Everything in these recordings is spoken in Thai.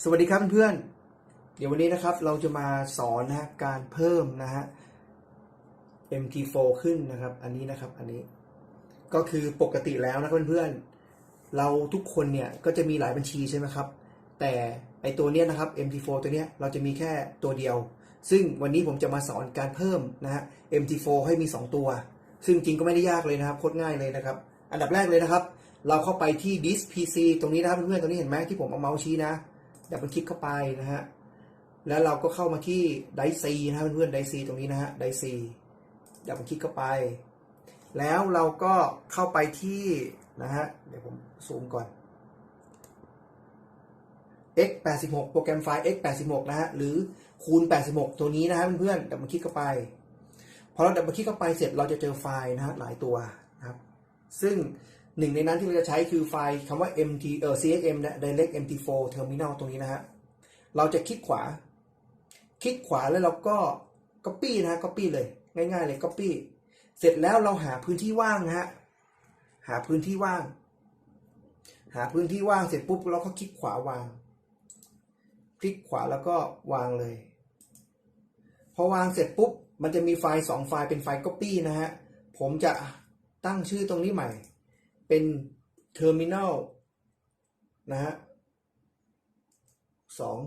สวัสดีครับเพื่อนๆ เดี๋ยววันนี้นะครับเราจะมาสอนนะฮะการเพิ่มนะฮะ MT4 ขึ้นนะครับ อันนี้นะครับอันนี้ก็คือปกติแล้วนะครับเพื่อนๆ เราทุกคนเนี่ยก็จะมีหลายบัญชีใช่ไหมครับ แต่ไอตัวเนี้ยนะครับ MT4 ตัวเนี้ยเราจะมีแค่ตัวเดียว ซึ่งวันนี้ผมจะมาสอนการเพิ่มนะฮะ MT4 ให้มี 2 ตัว ซึ่งจริงก็ไม่ได้ยากเลยนะครับโคตรง่ายเลยนะครับ อันดับแรกเลยนะครับ เราเข้าไปที่ Disk PC ตรงนี้นะครับเพื่อนๆตรงนี้เห็นไหมที่ผมเอาเมาส์ชี้นะ ดับเบิลคลิกเข้าไปนะฮะแล้วเราก็เข้ามาที่ไดซีนะครับเพื่อนๆไดซีตรงนี้นะฮะไดซีดับเบิลคลิกเข้าไป แล้วเราก็เข้าไปที่นะฮะเดี๋ยวผมซูมก่อน x 8 6โปรแกรมไฟล์ x 8 6นะฮะหรือคูณ 86 ตัวนี้นะฮะเพื่อนๆดับเบิลคลิกเข้าไปพอเราดับเบิลคลิกเข้าไปเสร็จเราจะเจอไฟล์นะฮะหลายตัวนะครับ ซึ่ง หนึ่งในนั้นที่เราจะใช้คือไฟล์คำว่า mt เอ่อ csm นะ direct mt4 terminal ตรงนี้นะฮะ เราจะคลิกขวา คลิกขวาแล้วเราก็ copy นะฮะ copy เลย ง่ายๆเลย copy เสร็จแล้วเราหาพื้นที่ว่างนะฮะ หาพื้นที่ว่าง หาพื้นที่ว่างเสร็จปุ๊บเราก็คลิกขวาวาง คลิกขวาแล้วก็วางเลย พอวางเสร็จปุ๊บ มันจะมีไฟล์สองไฟล์เป็นไฟล์ copy นะฮะ ผมจะตั้งชื่อตรงนี้ใหม่ เป็น terminal นะฮะสอง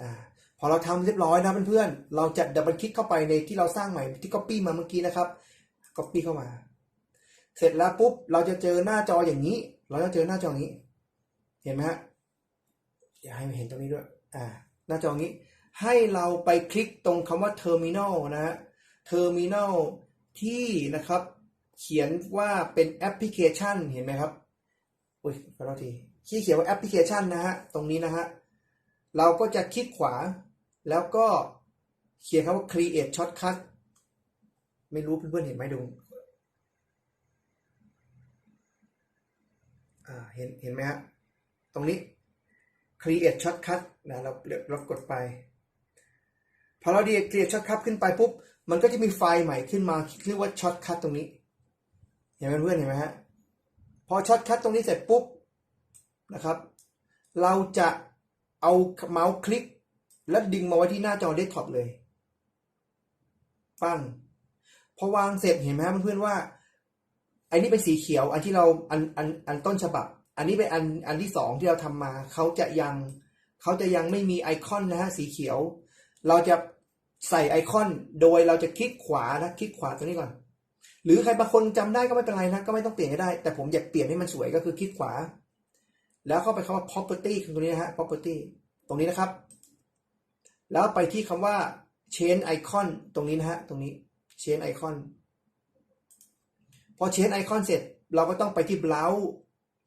อ่าพอเราทำเรียบร้อยนะเพื่อนๆ เราจะดับเบิลคลิกเข้าไปในที่เราสร้างใหม่ที่ copy มาเมื่อกี้นะครับ copy เข้ามา เสร็จแล้วปุ๊บ เราจะเจอหน้าจออย่างนี้ เราจะเจอหน้าจออย่างนี้ เห็นไหมฮะอยาให้เห็นตรงนี้ด้วย อ่า หน้าจออย่างนี้ ให้เราไปคลิกตรงคำว่า terminal นะฮะ terminal ที่นะครับ เขียนว่าเป็นแอปพลิเคชันเห็นไหมครับ อุ้ยขอโทษทีที่เขียนว่าแอปพลิเคชันนะฮะ ตรงนี้นะฮะ เราก็จะคลิกขวา แล้วก็เขียนคำว่า create shortcut ไม่รู้เพื่อนๆเห็นไหมดูเห็นเห็นไหมฮะ ตรงนี้ create shortcut นะเราเรากดไป พอเราดี create shortcut ขึ้นไปปุ๊บ มันก็จะมีไฟล์ใหม่ขึ้นมาเรียกว่า shortcut ตรงนี้ เห็นไหมเพื่อนเห็นไหมฮะพอ shortcut ตรงนี้เสร็จปุ๊บนะครับ เราจะเอาเมาส์คลิก แล้วดึงมาไว้ที่หน้าจอเดสก์ท็อปเลยปั้งพอวางเสร็จเห็นไหมฮะเพื่อนๆว่าอันนี้เป็นสีเขียวอันที่เราอันอันอันต้นฉบับ อันนี้เป็นอันอันที่สองที่เราทำมาเขาจะยังเขาจะยังไม่มีไอคอนนะฮะสีเขียว เราจะใส่ไอคอนโดยเราจะคลิกขวานะคลิกขวาตรงนี้ก่อน หรือใครบางคนจำได้ก็ไม่เป็นไรนะก็ไม่ต้องเปลี่ยนก็ได้ แต่ผมอยากเปลี่ยนให้มันสวยก็คือคลิกขวา แล้วเข้าไปคำว่า property คือตรงนี้นะฮะ property ตรงนี้นะครับ แล้วไปที่คำว่า change icon ตรงนี้นะฮะตรงนี้ change icon พอ change icon เสร็จเราก็ต้องไปที่ browse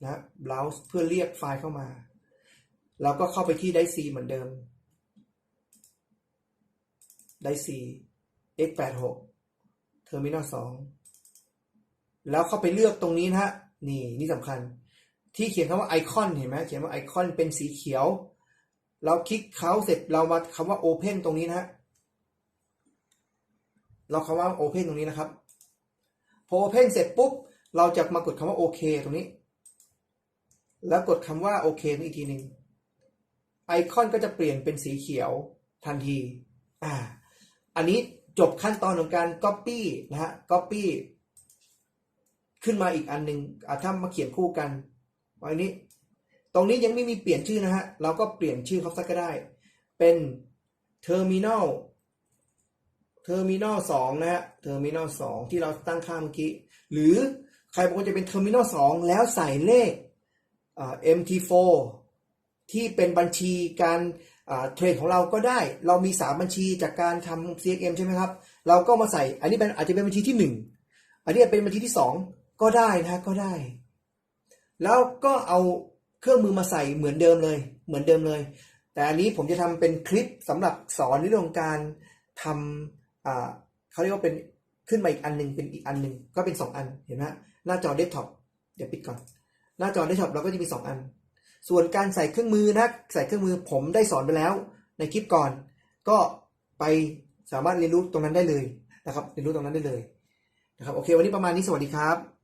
นะ browse เพื่อเรียกไฟล์เข้ามาเราก็เข้าไปที่ได้ C เหมือนเดิมได้ C x86 terminal 2 แล้วเข้าไปเลือกตรงนี้นะฮะนี่นี่สำคัญ ที่เขียนคำว่าไอคอนเห็นไหมเขียนว่าไอคอนเป็นสีเขียว เราคลิกเขาเสร็จเรามาคำว่า Open ตรงนี้นะฮะเราคำว่า Open ตรงนี้นะครับพอ Open เสร็จปุ๊บเราจะมากดคำว่าโอเคตรงนี้ แล้วกดคำว่าโอเคอีกทีหนึ่งไอคอนก็จะเปลี่ยนเป็นสีเขียวทันที อ่า อันนี้จบขั้นตอนของการ Copy นะฮะ Copy ขึ้นมาอีกอันหนึ่งอาถ้ามาเขียนคู่กันไว้นี้ ตรงนี้ยังไม่มีเปลี่ยนชื่อนะฮะ เราก็เปลี่ยนชื่อเขาสักก็ได้ เป็น Terminal Terminal 2นะฮะ Terminal 2 ที่เราตั้งค่าเมื่อกี้ หรือใครบางคนจะเป็น Terminal 2 แล้วใส่เลข MT4 ที่เป็นบัญชีการเทรดของเราก็ได้ เรามี 3 บัญชีจากการทำ CXM ใช่ไหมครับ เราก็มาใส่ อันนี้เป็นอาจจะเป็นบัญชีที่ 1 อันนี้เป็นบัญชีที่ 2 ก็ได้นะก็ได้ แล้วก็เอาเครื่องมือมาใส่เหมือนเดิมเลย เหมือนเดิมเลย แต่อันนี้ผมจะทำเป็นคลิปสำหรับสอนในเรื่องการทำอ่าเขาเรียกว่าเป็นขึ้นมาอีกอันหนึ่งเป็นอีกอันหนึ่งก็เป็น 2 อันเห็นไหมหน้าจอเดสก์ท็อปเดี๋ยวปิดก่อน หน้าจอเดสก์ท็อปเราก็จะมี 2 อัน ส่วนการใส่เครื่องมือนะใส่เครื่องมือผมได้สอนไปแล้ว ในคลิปก่อน ก็ไปสามารถเรียนรู้ตรงนั้นได้เลยนะครับเรียนรู้ตรงนั้นได้เลยนะครับโอเค วันนี้ประมาณนี้สวัสดีครับ